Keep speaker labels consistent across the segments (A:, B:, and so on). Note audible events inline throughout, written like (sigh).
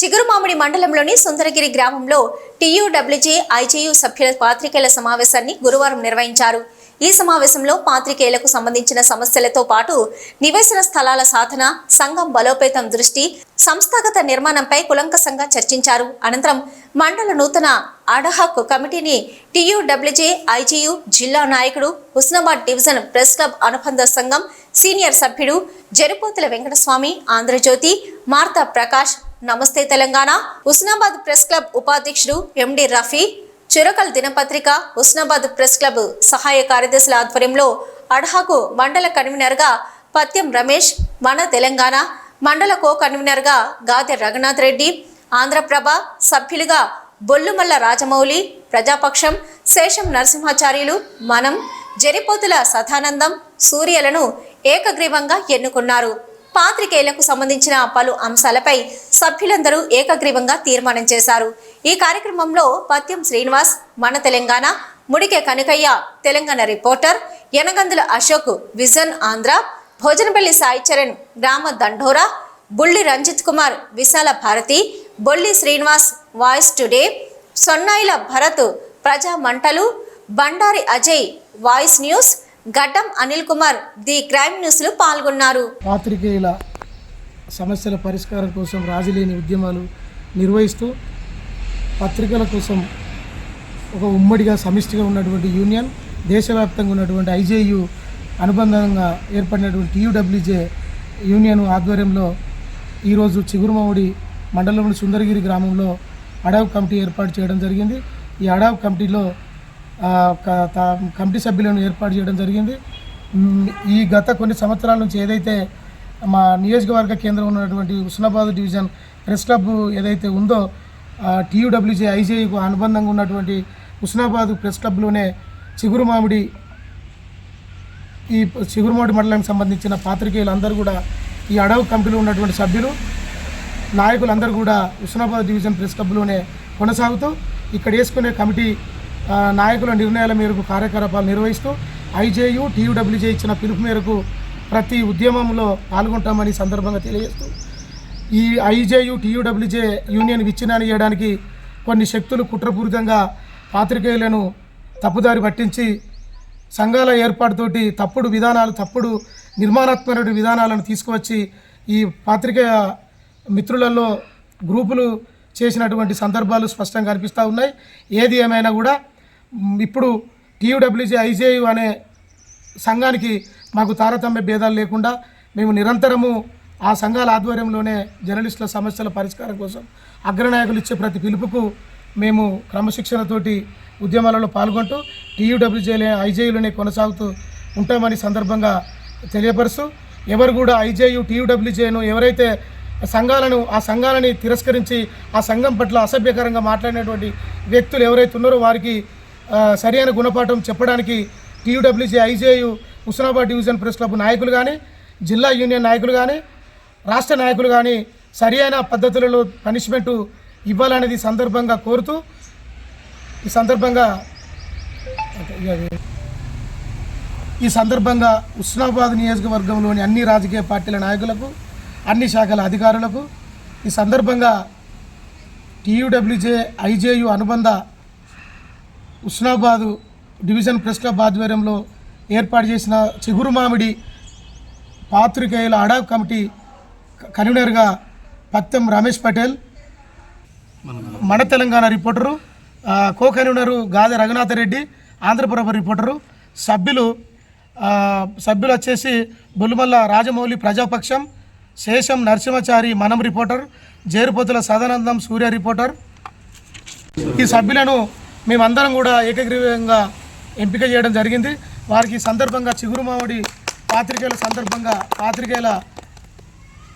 A: చిగురుమామిడి మండలంలోని సుందరగిరి గ్రామంలో TUWJ IGU సభ్యుల పాత్రికేయుల సమావేశాన్ని గురువారం నిర్వహించారు. ఈ సమావేశంలో పాత్రికేయులకు సంబంధించిన సమస్యలతో పాటు నివేశన స్థలాల సాధన సంఘం బలోపేతం దృష్టి సంస్థాగత నిర్మాణంపై కులంకసంగా చర్చించారు. అనంతరం మండల నూతన అడహక్ కమిటీని టీయూడబ్ల్యూజే ఐజీయు జిల్లా నాయకుడు హుస్నాబాద్ డివిజన్ ప్రెస్ క్లబ్ అనుబంధ సంఘం సీనియర్ సభ్యుడు జరిపోతుల వెంకటస్వామి ఆంధ్రజ్యోతి మార్తా ప్రకాష్ నమస్తే తెలంగాణ. హుస్నాబాద్ ప్రెస్ క్లబ్ ఉపాధ్యక్షుడు ఎండి రఫీ. చిరకల్ దినపత్రిక హుస్నాబాద్ ప్రెస్ క్లబ్ సహాయ కార్యదర్శుల ఆధ్వర్యంలో అడ్హాకు మండల కన్వీనర్గా పత్యం రమేష్ మన తెలంగాణ. మండల కో కన్వీనర్గా గాదె రఘునాథ్ రెడ్డి. ఆంధ్రప్రభ సభ్యులుగా బొల్లుమల్ల రాజమౌళి. ప్రజాపక్షం శేషం నరసింహాచార్యులు మనం. జరిపోతుల సదానందం సూర్యలను ఏకగ్రీవంగా ఎన్నుకున్నారు. పాత్రికేయులకు సంబంధించిన పలు అంశాలపై సభ్యులందరూ ఏకగ్రీవంగా తీర్మానం చేశారు. ఈ కార్యక్రమంలో Pathyam Srinivas Mana Telangana Mudike Kanakaiah Telangana reporter Yanagandula Ashok vision Andhra Bhojanapalli Sai Charan Grama Dandora Bolli Ranjith Kumar Visala Bharathi Bolli Srinivas voice today Sonnayila Bharath Praja Mantalu Bandari Ajay voice news Ghatam Anil Kumar the crime న్యూస్లో పాల్గొన్నారు.
B: పాత్రికేయుల సమస్యల పరిష్కారం కోసం రాజీలేని ఉద్యమాలు నిర్వహిస్తూ పత్రికల కోసం ఒక ఉమ్మడిగా సమిష్టిగా ఉన్నటువంటి యూనియన్ దేశవ్యాప్తంగా ఉన్నటువంటి ఐజేయు అనుబంధంగా ఏర్పడినటువంటి టీయూడబ్ల్యూజే యూనియన్ ఆధ్వర్యంలో ఈరోజు చిగురుమామిడి మండలంలోని సుందరగిరి గ్రామంలో అడవ్ కమిటీ ఏర్పాటు చేయడం జరిగింది. ఈ అడవ్ కమిటీలో కమిటీ సభ్యులను ఏర్పాటు చేయడం జరిగింది. ఈ గత కొన్ని సంవత్సరాల నుంచి ఏదైతే మా నియోజకవర్గ కేంద్రం ఉన్నటువంటి హుస్నాబాద్ డివిజన్ ప్రెస్ క్లబ్ ఏదైతే ఉందో టీయూడబ్ల్యూజే ఐజేయుకు అనుబంధంగా ఉన్నటువంటి హుస్నాబాద్ ప్రెస్ క్లబ్లోనే చిగురు మామిడి ఈ చిగురుమామిడి మండలానికి సంబంధించిన పాత్రికేయులందరూ కూడా ఈ అడవి కమిటీలో ఉన్నటువంటి సభ్యులు నాయకులందరూ కూడా హుస్నాబాద్ డివిజన్ ప్రెస్ క్లబ్లోనే కొనసాగుతూ ఇక్కడ వేసుకునే కమిటీ నాయకుల నిర్ణయాల మేరకు కార్యకలాపాలు నిర్వహిస్తూ ఐజేయు టీయూడబ్ల్యూజే ఇచ్చిన పిలుపు మేరకు ప్రతి ఉద్యమంలో పాల్గొంటామని సందర్భంగా తెలియజేస్తూ ఈ ఐజేయు టీయూడబ్ల్యూజే యూనియన్ విచ్ఛిన్నాన్ని చేయడానికి కొన్ని శక్తులు కుట్రపూరితంగా పాత్రికేయులను తప్పుదారి పట్టించి సంఘాల ఏర్పాటుతోటి తప్పుడు విధానాలు తప్పుడు నిర్మాణాత్మక విధానాలను తీసుకువచ్చి ఈ పాత్రికేయ మిత్రులలో గ్రూపులు చేసినటువంటి సందర్భాలు స్పష్టంగా కనిపిస్తూ ఉన్నాయి. ఏది ఏమైనా కూడా ఇప్పుడు టీయూడబ్ల్యూజీ ఐజేయు అనే సంఘానికి మాకు తారతమ్య భేదాలు లేకుండా మేము నిరంతరము ఆ సంఘాల ఆధ్వర్యంలోనే జర్నలిస్టుల సమస్యల పరిష్కారం కోసం అగ్రనాయకులు ఇచ్చే ప్రతి పిలుపుకు మేము క్రమశిక్షణతోటి ఉద్యమాలలో పాల్గొంటూ టీయూడబ్ల్యూజేలే ఐజేయులనే కొనసాగుతూ ఉంటామని సందర్భంగా తెలియపరుస్తూ ఎవరు కూడా ఐజేయు టీయూడబ్ల్యూజేను ఎవరైతే సంఘాలను ఆ సంఘాలని తిరస్కరించి ఆ సంఘం పట్ల అసభ్యకరంగా మాట్లాడినటువంటి వ్యక్తులు ఎవరైతే ఉన్నారో వారికి సరైన గుణపాఠం చెప్పడానికి T U W J I J U Husnabad division press club నాయకులు కానీ జిల్లా యూనియన్ నాయకులు కానీ రాష్ట్ర నాయకులు కానీ సరియైన పద్ధతులలో పనిష్మెంటు ఇవ్వాలనేది సందర్భంగా కోరుతూ ఈ సందర్భంగా ఈ సందర్భంగా ఉస్నాబాద్ నియోజకవర్గంలోని అన్ని రాజకీయ పార్టీల నాయకులకు అన్ని శాఖల అధికారులకు ఈ సందర్భంగా టీయూడబ్ల్యూజే ఐజేయు అనుబంధ ఉస్నాబాదు డివిజన్ ప్రెస్ క్లబ్ ఆధ్వర్యంలో ఏర్పాటు చేసిన చిగురు మామిడి పాత్రికేయుల అడా కమిటీ కన్వీనర్గా పత్యం Ramesh Patel Mana Telangana reporter co convener Gade Raghunatha Reddy Andhraprabha reporter సభ్యులు సభ్యులు వచ్చేసి బొల్లుమల్ల రాజమౌళి ప్రజాపక్షం శేషం నరసింహచారి మనం రిపోర్టర్ జేరుపోతుల సదానందం సూర్య రిపోర్టర్. ఈ సభ్యులను మేమందరం కూడా ఏకగ్రీవంగా ఎంపిక చేయడం జరిగింది. వారికి సందర్భంగా చిగురు మామిడి పాత్రికేయుల సందర్భంగా పాత్రికేయుల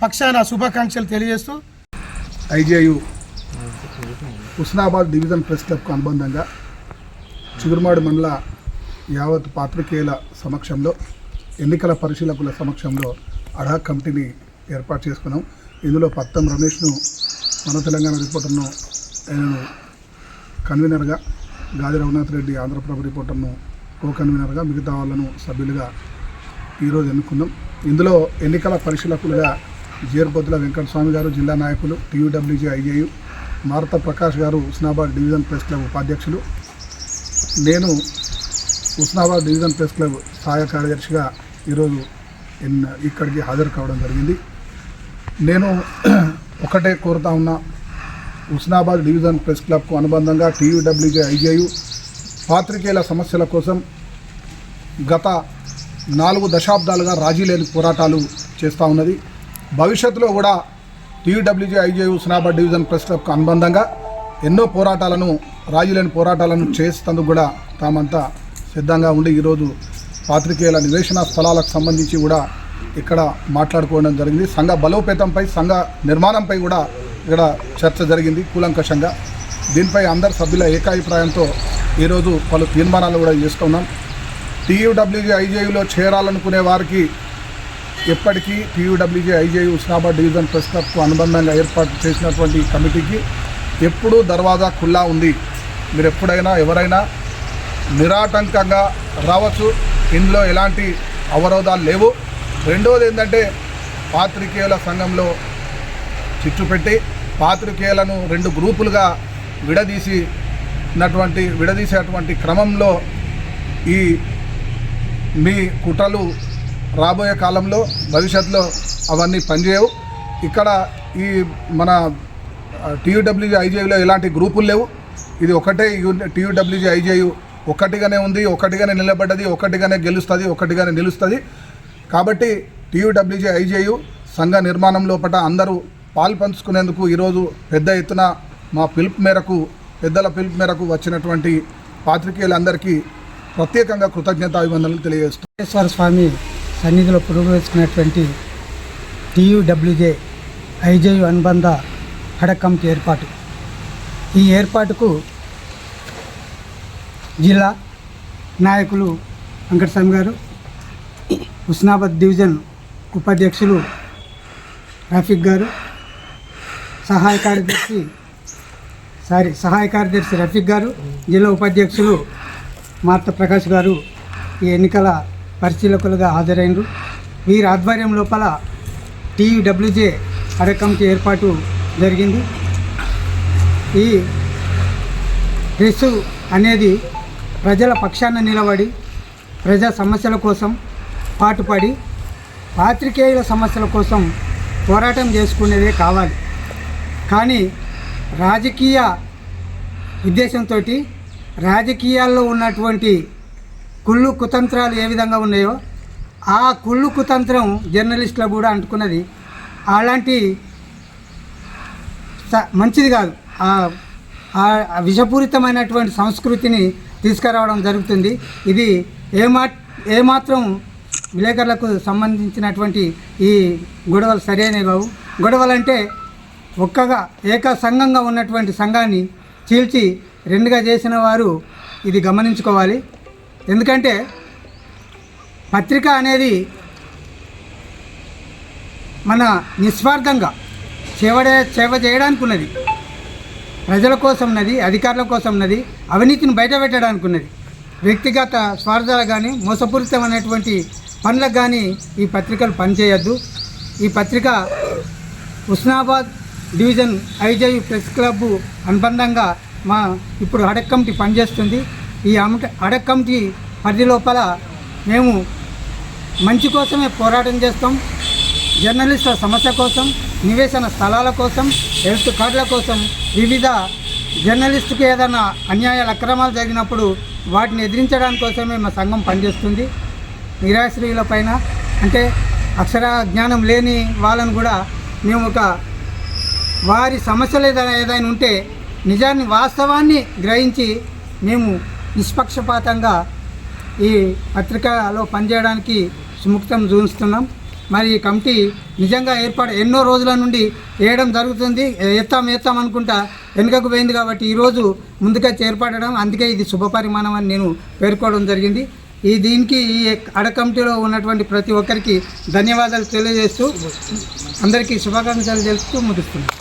B: పక్షాన శుభాకాంక్షలు తెలియజేస్తూ
C: ఐజేయు హుస్నాబాద్ డివిజన్ ప్రెస్ క్లబ్కు అనుబంధంగా చిగురుమాడు మండల యావత్ పాత్రికేయుల సమక్షంలో ఎన్నికల పరిశీలకుల సమక్షంలో అడా కమిటీని ఏర్పాటు చేసుకున్నాం. ఇందులో పత్తం రమేష్ను మన తెలంగాణ రిపోర్టర్ను నేను కన్వీనర్గా గాది రఘునాథ్ రెడ్డి ఆంధ్రప్రభ రిపోర్టర్ను కో కన్వీనర్గా మిగతా వాళ్ళను సభ్యులుగా ఈరోజు ఎన్నుకున్నాం. ఇందులో ఎన్నికల పరిశీలకులుగా జీర్బొద్దుల వెంకటస్వామి గారు జిల్లా నాయకులు టీయూడబ్ల్యూజీ ఐఏయు మారుత ప్రకాష్ గారు ఉస్నాబాద్ డివిజన్ ప్రెస్ క్లబ్ ఉపాధ్యక్షులు. నేను ఉస్నాబాద్ డివిజన్ ప్రెస్ క్లబ్ సహాయ కార్యదర్శిగా ఈరోజు ఇక్కడికి హాజరు కావడం జరిగింది. నేను (clears throat) ఒకటే కోరుతా ఉన్నా ఉస్నాబాద్ డివిజన్ ప్రెస్ క్లబ్కు అనుబంధంగా టీయూడబ్ల్యూజే ఐజేయు పాత్రికేయుల సమస్యల కోసం గత నాలుగు దశాబ్దాలుగా రాజీ లేని పోరాటాలు చేస్తూ ఉన్నది. భవిష్యత్తులో కూడా T U W J I J U Husnabad division press క్లబ్కు అనుబంధంగా ఎన్నో పోరాటాలను రాజీ లేని పోరాటాలను చేసేందుకు కూడా తామంతా సిద్ధంగా ఉండి ఈరోజు పాత్రికేయుల నివేశన స్థలాలకు సంబంధించి కూడా ఇక్కడ మాట్లాడుకోవడం జరిగింది. సంఘ బలోపేతంపై సంఘ నిర్మాణంపై కూడా ఇక్కడ చర్చ జరిగింది కూలంకషంగా. దీనిపై అందరు సభ్యుల ఏకాభిప్రాయంతో ఈరోజు పలు తీర్మానాలు కూడా చేసుకున్నాం. టీయూడబ్ల్యూజీ ఐజేయులో చేరాలనుకునే వారికి ఎప్పటికీ T U W J I J U Husnabad division press క్లబ్కు అనుబంధంగా ఏర్పాటు చేసినటువంటి కమిటీకి ఎప్పుడూ దర్వాజా ఖుల్లా ఉంది. మీరు ఎప్పుడైనా ఎవరైనా నిరాటంకంగా రావచ్చు. ఇందులో ఎలాంటి అవరోధాలు లేవు. రెండవది ఏంటంటే పాత్రికేయుల సంఘంలో చిచ్చు పెట్టి పాత్రికేయులను రెండు గ్రూపులుగా విడదీసి ఉన్నటువంటి విడదీసేటువంటి క్రమంలో ఈ మీ కుట్రలు రాబోయే కాలంలో భవిష్యత్తులో అవన్నీ పనిచేయవు. ఇక్కడ ఈ మన టీయూడబ్ల్యూజీ ఐజేయులో ఎలాంటి గ్రూపులు లేవు. ఇది ఒకటే టీయూడబ్ల్యూజీ ఐజేయు ఒకటిగానే ఉంది ఒకటిగానే నిలబడ్డది ఒకటిగానే గెలుస్తుంది ఒకటిగానే నిలుస్తుంది. కాబట్టి టీయూడబ్ల్యూజీ ఐజేయు సంఘ నిర్మాణం లోపల అందరూ పాలు పంచుకునేందుకు ఈరోజు పెద్ద ఎత్తున మా పిలుపు మేరకు పెద్దల పిలుపు మేరకు వచ్చినటువంటి పాత్రికేయులందరికీ ప్రత్యేకంగా కృతజ్ఞతాభివందనలు తెలియజేస్తున్నాను
D: వెంకటేశ్వర స్వామి సన్నిధిలో పురోగమించుకున్నటువంటి టీయూడబ్ల్యూజే ఐజేయు అనుబంధ హడక్ కమిటీ ఏర్పాటు. ఈ ఏర్పాటుకు జిల్లా నాయకులు వెంకటస్వామి గారు హుస్నాబాద్ డివిజన్ ఉపాధ్యక్షులు రఫీక్ గారు సహాయ కార్యదర్శి సారీ సహాయ కార్యదర్శి రఫీక్ గారు జిల్లా ఉపాధ్యక్షులు మార్త ప్రకాష్ గారు ఈ ఎన్నికల పరిశీలకులుగా హాజరైనరు. వీరి ఆధ్వర్యం లోపల టీడబ్ల్యూజే అడకమిటీ ఏర్పాటు జరిగింది. ఈ ప్రెస్ అనేది ప్రజల పక్షాన నిలబడి ప్రజా సమస్యల కోసం పాటుపడి పాత్రికేయుల సమస్యల కోసం పోరాటం చేసుకునేదే కావాలి. కానీ రాజకీయ ఉద్దేశంతో రాజకీయాల్లో ఉన్నటువంటి కుళ్ళు కుతంత్రాలు ఏ విధంగా ఉన్నాయో ఆ కుళ్ళు కుతంత్రం జర్నలిస్టులు కూడా అంటుకున్నది. అలాంటి మంచిది కాదు. ఆ- విషపూరితమైనటువంటి సంస్కృతిని తీసుకురావడం జరుగుతుంది. ఇది ఏమా ఏమాత్రం విలేకరులకు సంబంధించినటువంటి ఈ గొడవలు సరైనవి కావు. గొడవలంటే ఒక్కగా ఏక సంఘంగా ఉన్నటువంటి సంఘాన్ని చీల్చి రెండుగా చేసిన వారు ఇది గమనించుకోవాలి. ఎందుకంటే పత్రిక అనేది మన నిస్వార్థంగా సేవడే సేవ చేయడానికి ఉన్నది ప్రజల కోసం ఉన్నది అధికారుల కోసం ఉన్నది అవినీతిని బయట పెట్టడానికి ఉన్నది వ్యక్తిగత స్వార్థాలు కానీ మోసపూరితమైనటువంటి పనులకు కానీ ఈ పత్రికలు పనిచేయద్దు. ఈ పత్రిక ఉస్నాబాద్ డివిజన్ ఐజై ప్రెస్ క్లబ్ అనుబంధంగా మా ఇప్పుడు అడక్ కమిటీ పనిచేస్తుంది. ఈ అమట అడక్ కమిటీ పరిధి లోపల మేము మంచి కోసమే పోరాటం చేస్తాం. జర్నలిస్టుల సమస్య కోసం నివేశన స్థలాల కోసం హెల్త్ కార్డుల కోసం వివిధ జర్నలిస్టుకి ఏదైనా అన్యాయాల అక్రమాలు జరిగినప్పుడు వాటిని ఎదిరించడానికి కోసమే మా సంఘం పనిచేస్తుంది. నిరాశ్రయుల పైన అంటే అక్షర జ్ఞానం లేని వాళ్ళను కూడా మేము ఒక వారి సమస్యలు ఏదైనా ఏదైనా ఉంటే నిజాన్ని వాస్తవాన్ని గ్రహించి మేము నిష్పక్షపాతంగా ఈ పత్రికలో పనిచేయడానికి సుముక్తం చూపిస్తున్నాం. మరి ఈ కమిటీ నిజంగా ఏర్పాటు ఎన్నో రోజుల నుండి వేయడం జరుగుతుంది. ఎత్తాం ఎత్తాం అనుకుంటా వెనుకకు పోయింది కాబట్టి ఈరోజు ముందుగా చేర్పడడం. అందుకే ఇది శుభపరిమాణం అని నేను పేర్కోవడం జరిగింది. ఈ దీనికి ఈ అడ కమిటీలో ఉన్నటువంటి ప్రతి ఒక్కరికి ధన్యవాదాలు తెలియజేస్తూ అందరికీ శుభాకాంక్షలు తెలుపుతూ ముగిస్తున్నాను.